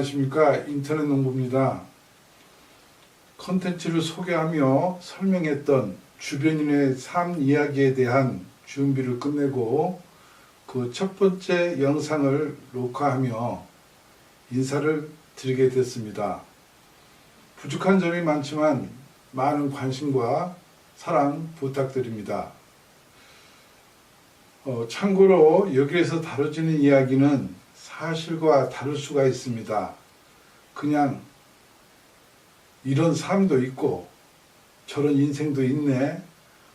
안녕하십니까 인터넷 농부입니다. 컨텐츠를 소개하며 설명했던 주변인의 삶 이야기에 대한 준비를 끝내고 그 첫 번째 영상을 녹화하며 인사를 드리게 됐습니다. 부족한 점이 많지만 많은 관심과 사랑 부탁드립니다. 어, 참고로 여기에서 다뤄지는 이야기는 사실과 다를 수가 있습니다. 그냥 이런 삶도 있고 저런 인생도 있네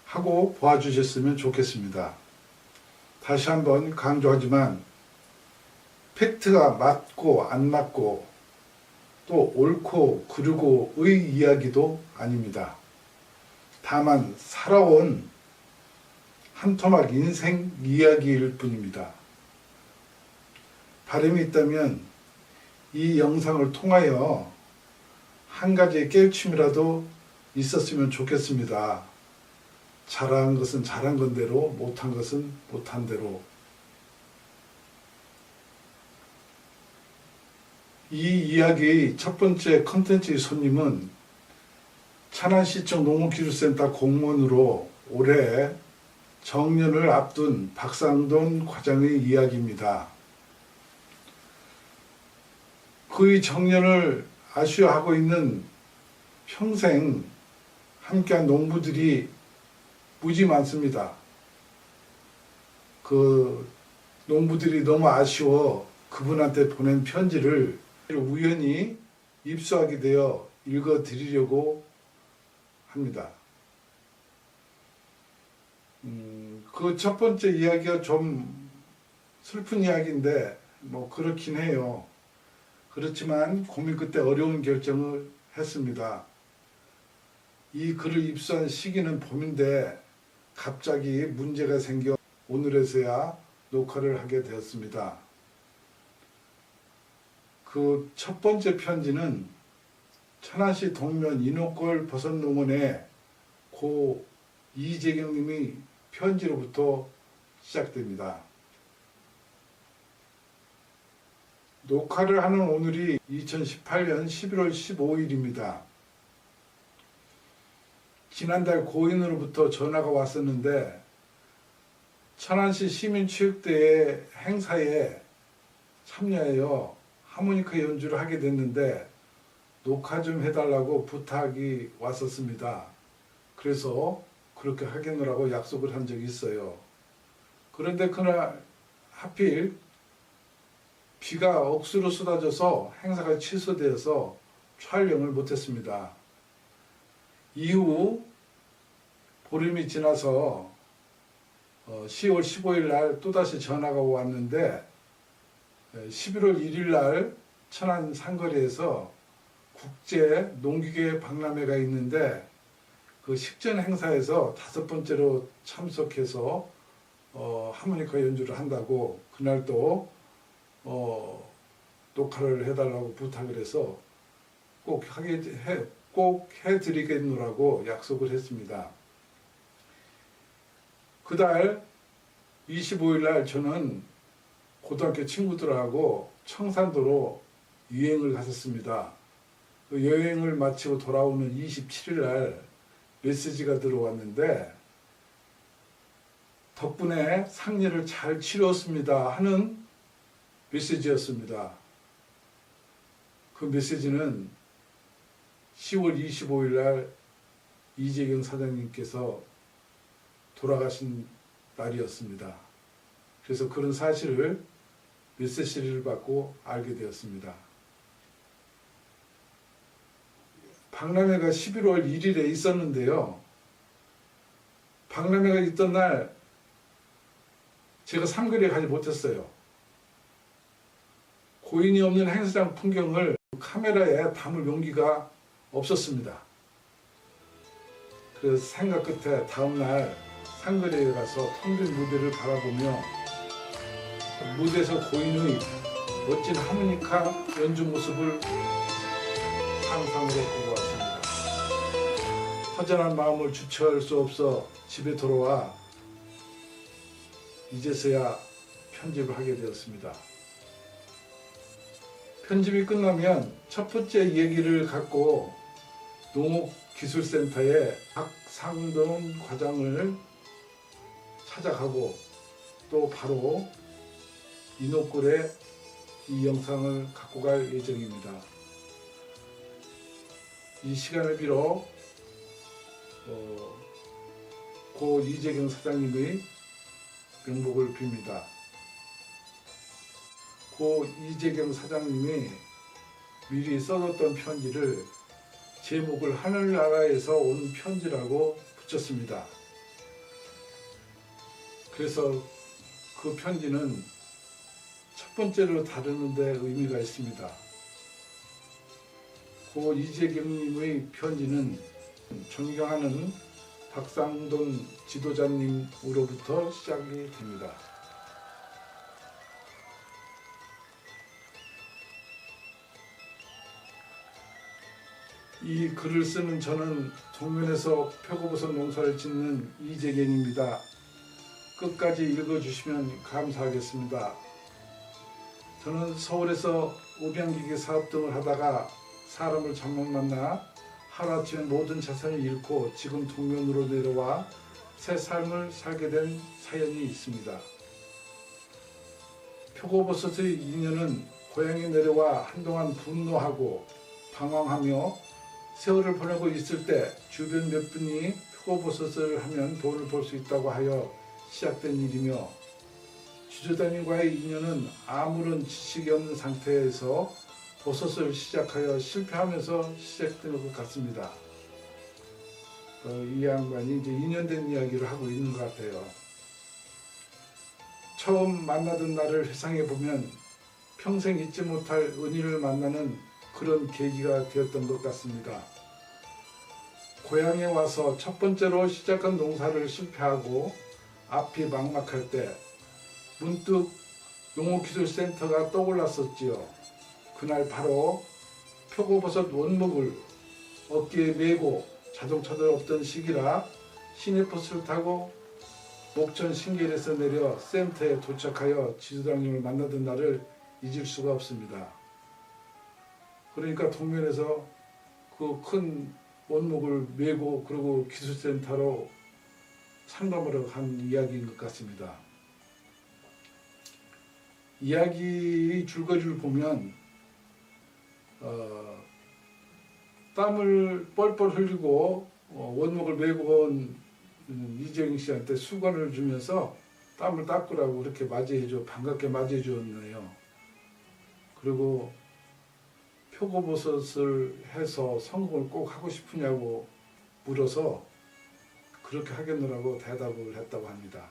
하고 보아주셨으면 좋겠습니다. 다시 한번 강조하지만 팩트가 맞고 안 맞고 또 옳고 그르고의 이야기도 아닙니다. 다만 살아온 한 토막 인생 이야기일 뿐입니다. 바람이 있다면 이 영상을 통하여 한 가지의 깨우침이라도 있었으면 좋겠습니다. 잘한 것은 잘한 건대로, 못한 것은 못한 대로. 이 이야기의 첫 번째 컨텐츠의 손님은 천안시청 농업기술센터 공무원으로 올해 정년을 앞둔 박상돈 과장의 이야기입니다. 그의 정년을 아쉬워하고 있는 평생 함께한 농부들이 무지 많습니다. 그 농부들이 너무 아쉬워 그분한테 보낸 편지를 우연히 입수하게 되어 읽어 드리려고 합니다. 음, 그 첫 번째 이야기가 좀 슬픈 이야기인데 뭐 그렇긴 해요. 그렇지만 고민 끝에 어려운 결정을 했습니다. 이 글을 입수한 시기는 봄인데 갑자기 문제가 생겨 오늘에서야 녹화를 하게 되었습니다. 그 첫 번째 편지는 천안시 동면 인호골 버섯농원의 고 이재경님이 편지로부터 시작됩니다. 녹화를 하는 오늘이 2018년 11월 15일입니다. 지난달 고인으로부터 전화가 왔었는데 천안시 시민체육대회 행사에 참여하여 하모니카 연주를 하게 됐는데 녹화 좀 해달라고 부탁이 왔었습니다. 그래서 그렇게 하겠노라고 약속을 한 적이 있어요. 그런데 그날 하필 비가 억수로 쏟아져서 행사가 취소되어서 촬영을 못했습니다. 이후 보름이 지나서 어, 10월 15일 날 또다시 전화가 왔는데 11월 1일 날 천안 상거리에서 국제 농기계 박람회가 있는데 그 식전 행사에서 다섯 번째로 참석해서 어, 하모니카 연주를 한다고 그날 또 어, 녹화를 해달라고 부탁을 해서 꼭 하게 해, 꼭 해드리겠노라고 약속을 했습니다. 그달 25일 날 저는 고등학교 친구들하고 청산도로 여행을 갔었습니다. 그 여행을 마치고 돌아오는 27일 날 메시지가 들어왔는데 덕분에 상례를 잘 치렀습니다 하는 메시지였습니다. 그 메시지는 10월 25일 날 이재경 사장님께서 돌아가신 날이었습니다. 그래서 그런 사실을 메시지를 받고 알게 되었습니다. 박람회가 11월 1일에 있었는데요. 박람회가 있던 날 제가 삼거리에 가지 못했어요. 고인이 없는 행사장 풍경을 카메라에 담을 용기가 없었습니다. 그래서 생각 끝에 다음날 상거리에 가서 텅빈 무대를 바라보며 무대에서 고인의 멋진 하모니카 연주 모습을 상상으로 보고 왔습니다. 허전한 마음을 주체할 수 없어 집에 돌아와 이제서야 편집을 하게 되었습니다. 편집이 끝나면 첫 번째 얘기를 갖고 농업기술센터에 박상돈 과장을 찾아가고 또 바로 인옥굴에 이 영상을 갖고 갈 예정입니다. 이 시간을 빌어 어, 고 이재경 사장님의 명복을 빕니다. 고 이재경 사장님이 미리 써뒀던 편지를 제목을 하늘나라에서 온 편지라고 붙였습니다. 그래서 그 편지는 첫 번째로 다루는 데 의미가 있습니다. 고 이재경님의 편지는 존경하는 박상돈 지도자님으로부터 시작이 됩니다. 이 글을 쓰는 저는 동면에서 표고버섯 농사를 짓는 이재경입니다. 끝까지 읽어주시면 감사하겠습니다. 저는 서울에서 오병기계 사업 등을 하다가 사람을 잘못 만나 하루아침에 모든 자산을 잃고 지금 동면으로 내려와 새 삶을 살게 된 사연이 있습니다. 표고버섯의 인연은 고향에 내려와 한동안 분노하고 방황하며 세월을 보내고 있을 때 주변 몇 분이 표고버섯을 하면 돈을 벌 수 있다고 하여 시작된 일이며 주저단님과의 인연은 아무런 지식이 없는 상태에서 버섯을 시작하여 실패하면서 시작된 것 같습니다. 어, 이 양반이 이제 인연된 이야기를 하고 있는 것 같아요. 처음 만나던 날을 회상해 보면 평생 잊지 못할 은희를 만나는 그런 계기가 되었던 것 같습니다. 고향에 와서 첫 번째로 시작한 농사를 실패하고 앞이 막막할 때 문득 농업기술센터가 떠올랐었지요. 그날 바로 표고버섯 원목을 어깨에 메고 자동차도 없던 시기라 시내버스를 타고 목천 신길에서 내려 센터에 도착하여 지도장님을 만나던 날을 잊을 수가 없습니다. 그러니까 동면에서 그 큰 원목을 메고 그리고 기술센터로 상담을 한 이야기인 것 같습니다. 이야기 줄거리를 보면 어, 땀을 뻘뻘 흘리고 어, 원목을 메고 온 음, 이재영 씨한테 수건을 주면서 땀을 닦으라고 그렇게 맞이해줘 반갑게 맞이해 주었네요. 그리고 표고버섯을 해서 성공을 꼭 하고 싶으냐고 물어서 그렇게 하겠노라고 대답을 했다고 합니다.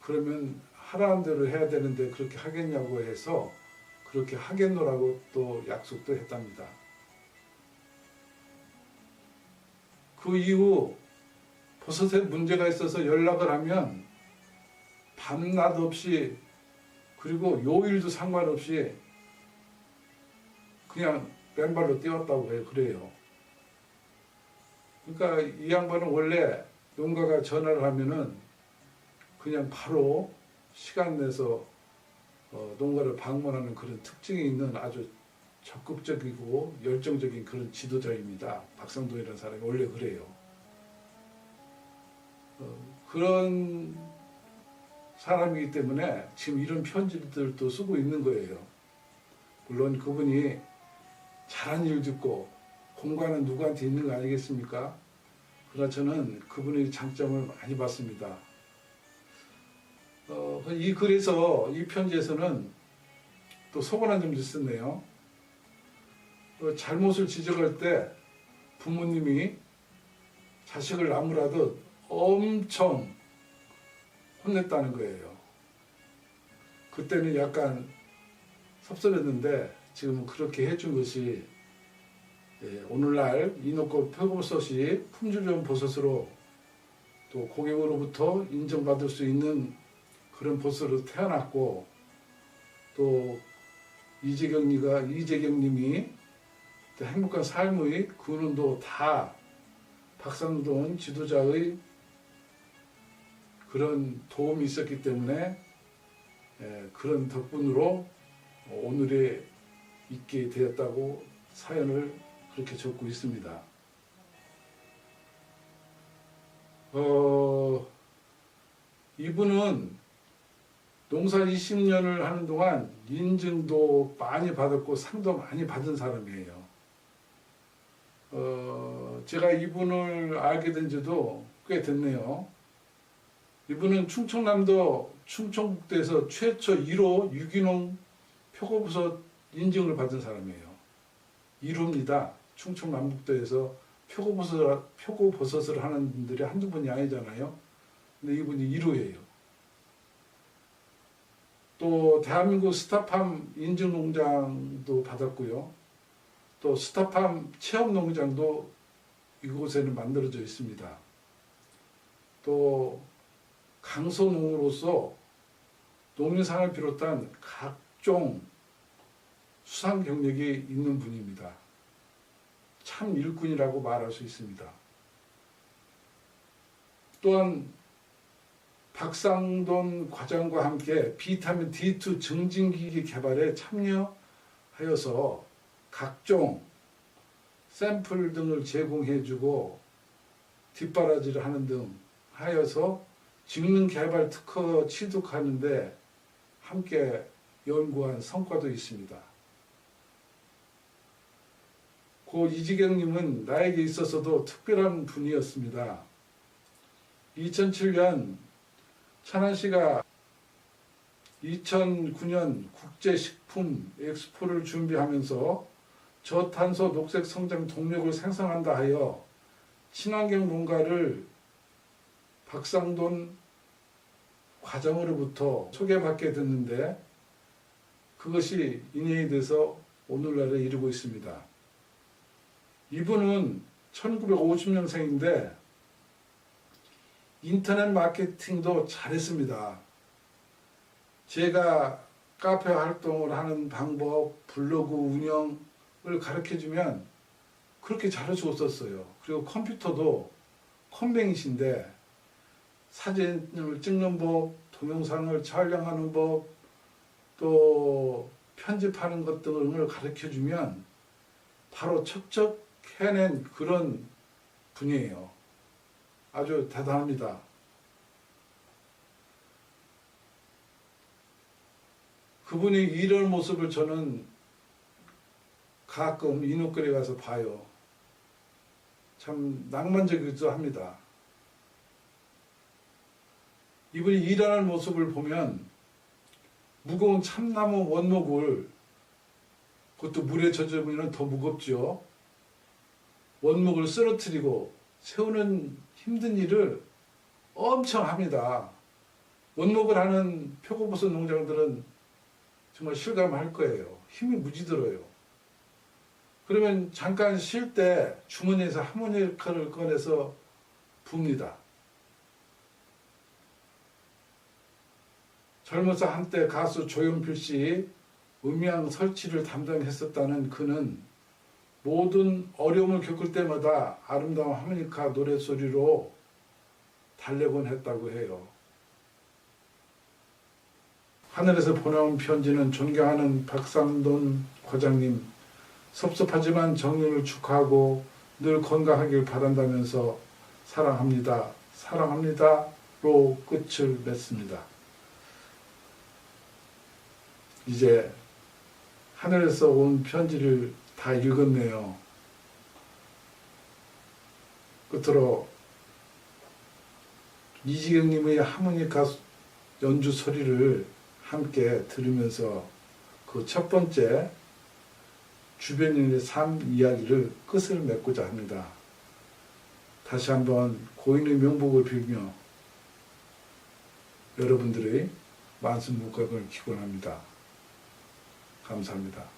그러면 하라는 대로 해야 되는데 그렇게 하겠냐고 해서 그렇게 하겠노라고 또 약속도 했답니다. 그 이후 버섯에 문제가 있어서 연락을 하면 밤낮 없이 그리고 요일도 상관없이 그냥 맨발로 뛰었다고 해요. 그래요. 그러니까 이 양반은 원래 농가가 전화를 하면은 그냥 바로 시간 내서 어, 농가를 방문하는 그런 특징이 있는 아주 적극적이고 열정적인 그런 지도자입니다. 박상돈이라는 사람이 원래 그래요. 어, 그런 사람이기 때문에 지금 이런 편지들도 쓰고 있는 거예요. 물론 그분이 잘한 일 듣고 공간은 누구한테 있는 거 아니겠습니까? 그러나 저는 그분의 장점을 많이 봤습니다. 어, 이 글에서 이 편지에서는 또 서운한 점도 있었네요. 어, 잘못을 지적할 때 부모님이 자식을 나무라듯 엄청 혼냈다는 거예요. 그때는 약간 섭섭했는데 지금 그렇게 해준 것이 예, 오늘날 이노꽃 표고버섯이 품질 좋은 버섯으로 또 고객으로부터 인정받을 수 있는 그런 버섯으로 태어났고 또 이재경이가 이재경님이 또 행복한 삶의 근원도 다 박상돈 지도자의 그런 도움이 있었기 때문에 예, 그런 덕분으로 오늘에 있게 되었다고 사연을 그렇게 적고 있습니다. 어, 이분은 농사 20년을 하는 동안 인증도 많이 받았고 상도 많이 받은 사람이에요. 어, 제가 이분을 알게 된 지도 꽤 됐네요. 이분은 충청남도 충청북도에서 최초 1호 유기농 표고버섯 인증을 받은 사람이에요. 1호입니다. 충청 남북도에서 표고버섯, 표고버섯을 하는 분들이 한두 분이 아니잖아요. 근데 이분이 1호예요. 또 대한민국 스타팜 인증 농장도 받았고요. 또 스타팜 체험 농장도 이곳에는 만들어져 있습니다. 또 강소농으로서 농림산을 비롯한 각종 수상 경력이 있는 분입니다. 참 일꾼이라고 말할 수 있습니다. 또한 박상돈 과장과 함께 비타민 D2 증진기기 개발에 참여하여서 각종 샘플 등을 제공해주고 뒷바라지를 하는 등 하여서 직능 개발 특허 취득하는데 함께 연구한 성과도 있습니다. 고 이지경님은 나에게 있어서도 특별한 분이었습니다. 2007년 천안시가 2009년 국제식품 엑스포를 준비하면서 저탄소 녹색 성장 동력을 생성한다 하여 친환경 농가를 박상돈 과장으로부터 소개받게 됐는데 그것이 인연이 돼서 오늘날에 이르고 있습니다. 이분은 1950년생인데 인터넷 마케팅도 잘했습니다. 제가 카페 활동을 하는 방법, 블로그 운영을 가르쳐 주면 그렇게 잘해주었었어요. 그리고 컴퓨터도 컴맹이신데 사진을 찍는 법, 동영상을 촬영하는 법, 또 편집하는 것 등을 가르쳐 주면 바로 척척 해낸 그런 분이에요. 아주 대단합니다. 그분이 이런 모습을 저는 가끔 인후거리 가서 봐요. 참 낭만적이기도 합니다. 이분이 일하는 모습을 보면 무거운 참나무 원목을 그것도 물에 젖으면 더 무겁죠. 원목을 쓰러뜨리고 세우는 힘든 일을 엄청 합니다. 원목을 하는 표고버섯 농장들은 정말 실감할 거예요. 힘이 무지 들어요. 그러면 잠깐 쉴 때 주머니에서 하모니카를 꺼내서 붑니다. 젊어서 한때 가수 조용필 씨 음향 설치를 담당했었다는 그는 모든 어려움을 겪을 때마다 아름다운 하모니카 노래소리로 달래곤 했다고 해요. 하늘에서 보내온 편지는 존경하는 박상돈 과장님 섭섭하지만 정년을 축하하고 늘 건강하길 바란다면서 사랑합니다. 사랑합니다로 끝을 맺습니다. 이제 하늘에서 온 편지를 다 읽었네요. 끝으로 이지경님의 하모니카 연주 소리를 함께 들으면서 그 첫 번째 주변인의 삶 이야기를 끝을 맺고자 합니다. 다시 한번 고인의 명복을 빌며 여러분들의 만수무강을 기원합니다. 감사합니다.